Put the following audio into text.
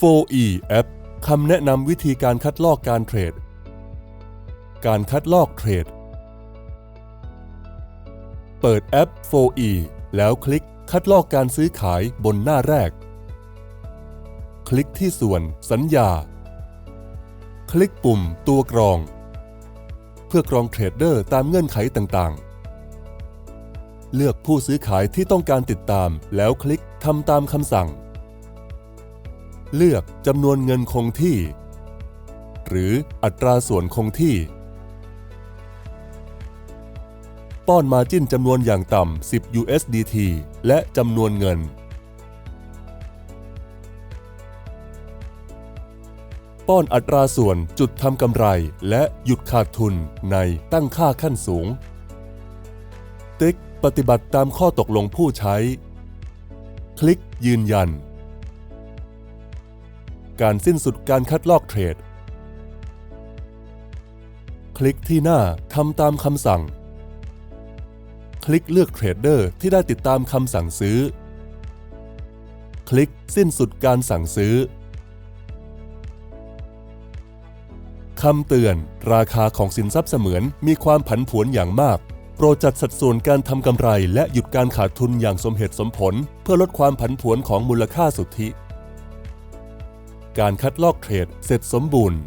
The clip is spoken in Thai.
4E App คำแนะนำวิธีการคัดลอกการเทรด การคัดลอกเทรด เปิดแอป 4E แล้วคลิกคัดลอกการซื้อขายบนหน้าแรก คลิกที่ส่วน สัญญา คลิกปุ่มตัวกรอง เพื่อกรองเทรดเดอร์ตามเงื่อนไขต่างๆ เลือกผู้ซื้อขายที่ต้องการติดตามแล้วคลิกทำตามคำสั่ง เลือกจำนวนเงินคงที่ หรืออัตราส่วนคงที่ ป้อนมาจิ้นจำนวนอย่างต่ำ 10 USDT และจำนวนเงิน ป้อนอัตราส่วนจุดทำกำไรและหยุดขาดทุนในตั้งค่าขั้นสูง ติ๊กปฏิบัติตามข้อตกลงผู้ใช้ คลิกยืนยัน การสิ้นสุดการคัดลอกเทรด คลิกที่หน้าทำตามคำสั่ง คลิกเลือกเทรดเดอร์ที่ได้ติดตามคำสั่งซื้อ คลิกสิ้นสุดการสั่งซื้อคำเตือน ราคาของสินทรัพย์เสมือนมีความผันผวนอย่างมาก โปรดจัดสัดส่วนการทำกำไรและหยุดการขาดทุนอย่างสมเหตุสมผล เพื่อลดความผันผวนของมูลค่าสุทธิ การคัดลอกเทรดเสร็จสมบูรณ์